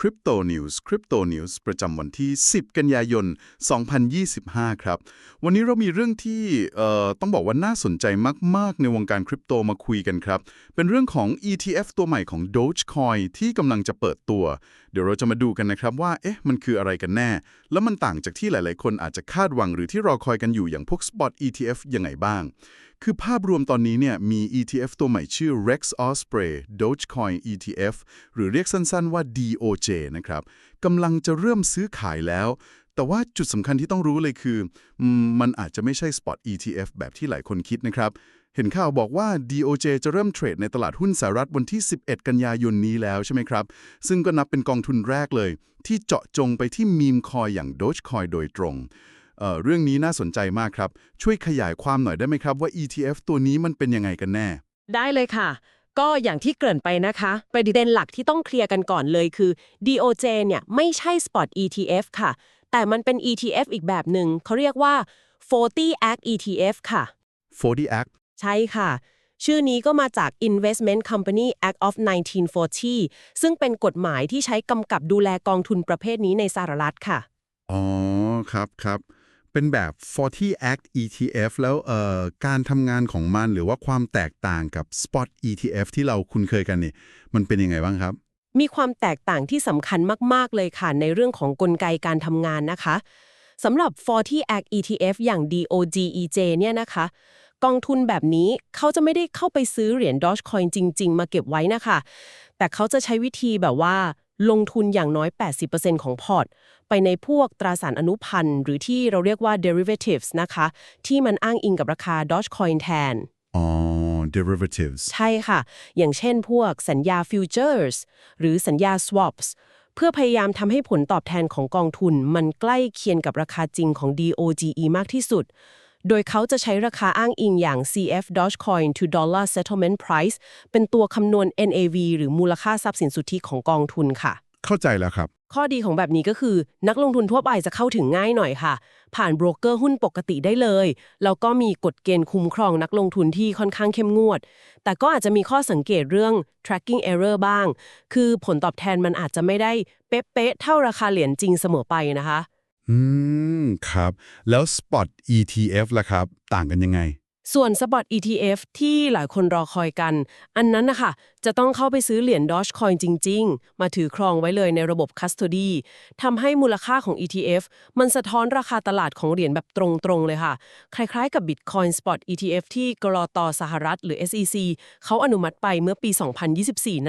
Crypto News Crypto News ประจำวันที่ 10 กันยายน 2025 ครับ วันนี้เรามีเรื่องที่เอ่อต้องบอกว่าน่าสนใจมาก ๆ ในวงการคริปโตมาคุยกันครับ เป็นเรื่องของ ETF ตัวใหม่ของ Dogecoin ที่กำลังจะเปิดตัว เดี๋ยวเราจะมาดูกันนะครับว่า เอ๊ะ มันคืออะไรกันแน่ แล้วมันต่างจากที่หลาย ๆ คนอาจจะคาดหวังหรือที่รอคอยกันอยู่อย่างพวก Spot ETF ยังไงบ้าง คือภาพรวมตอนนี้เนี่ยมี ETF ตัวใหม่ชื่อ Rex Osprey Dogecoin ETF หรือเรียกสั้น ๆ ว่า DOJ นะครับกำลังจะเริ่มซื้อขายแล้ว แต่ว่าจุดสำคัญที่ต้องรู้เลยคือ มันอาจจะไม่ใช่ Spot ETF แบบที่หลายคนคิดนะครับ เห็นข่าวบอกว่า DOJ จะเริ่มเทรดในตลาดหุ้นสหรัฐวันที่ 11 กันยายนนี้แล้วใช่ไหมครับ ซึ่งก็นับเป็นกองทุนแรกเลย ที่เจาะจงไปที่มีมคอยอย่าง Dogecoin โดยตรงเเรื่องนี้น่าสนใจมากครับ ช่วยขยายความหน่อยได้ไหมครับว่า ETF ตัวนี้มันเป็นยังไงกันแน่ ได้เลยค่ะ ก็อย่างที่เกริ่นไปนะคะ ประเด็นหลักที่ต้องเคลียร์กันก่อนเลยคือ DOJ เนี่ยไม่ใช่ Spot ETF ค่ะ แต่มันเป็น ETF อีกแบบหนึ่งเขาเรียกว่า 40 Act ETF ค่ะ 40 Act ใช่ค่ะ ชื่อนี้ก็มาจาก Investment Company Act of 1940 ซึ่งเป็นกฎหมายที่ใช้กำกับดูแลกองทุนประเภทนี้ในสหรัฐค่ะ อ๋อ ครับครับ เป็นแบบ 40 Act ETF แล้วเอ่อการทำงานของมันหรือว่าความแตกต่างกับ Spot ETF ที่เราคุ้นเคยกันนี่มันเป็นยังไงบ้างครับ มีความแตกต่างที่สำคัญมาก ๆ เลยค่ะ ในเรื่องของกลไกการทำงานนะคะสำหรับ 40 Act ETF อย่าง DOGEJ เนี่ยนะคะ กองทุนแบบนี้เขาจะไม่ได้เข้าไปซื้อเหรียญ Dogecoin จริง ๆ มาเก็บไว้นะคะ แต่เขาจะใช้วิธีแบบว่า ลงทุนอย่างน้อย 80%ของพอร์ต ไปในพวกตราสารอนุพันธ์ หรือที่เราเรียกว่า derivatives นะคะ ที่มันอ้างอิงกับราคา Dogecoin แทน อ๋อ derivatives ใช่ค่ะ อย่างเช่นพวกสัญญา futures หรือสัญญา swaps เพื่อพยายามทำให้ผลตอบแทนของกองทุน มันใกล้เคียงกับราคาจริงของ DOGE มากที่สุด โดยเขาจะใช้ราคาอ้างอิงอย่าง CF Dogecoin to Dollar Settlement Price เป็นตัวคำนวณ NAV หรือมูลค่าทรัพย์สินสุทธิของกองทุนค่ะ เข้าใจแล้วครับ ข้อดีของแบบนี้ก็คือ นักลงทุนทั่วไปจะเข้าถึงง่ายหน่อยค่ะ ผ่านโบรกเกอร์หุ้นปกติได้เลย แล้วก็มีกฎเกณฑ์คุ้มครองนักลงทุนที่ค่อนข้างเข้มงวด แต่ก็อาจจะมีข้อสังเกตเรื่อง tracking error บ้าง คือผลตอบแทนมันอาจจะไม่ได้เป๊ะๆเท่าราคาเหรียญจริงเสมอไปนะคะ อืม ครับ แล้ว Spot ETF ล่ะครับ ต่างกันยังไง ส่วน Spot ETF ที่หลายคนรอคอยกัน อันนั้นนะคะจะต้องเข้าไปซื้อเหรียญ Dogecoin จริง ๆ มาถือครองไว้เลยในระบบ Custody ทำให้มูลค่าของ ETF มันสะท้อนราคาตลาดของเหรียญแบบตรงๆ เลยค่ะ คล้ายๆกับ Bitcoin Spot ETF ที่กรอตอสหรัฐหรือ SEC เขาอนุมัติไปเมื่อปี 2024 นั่นแหละ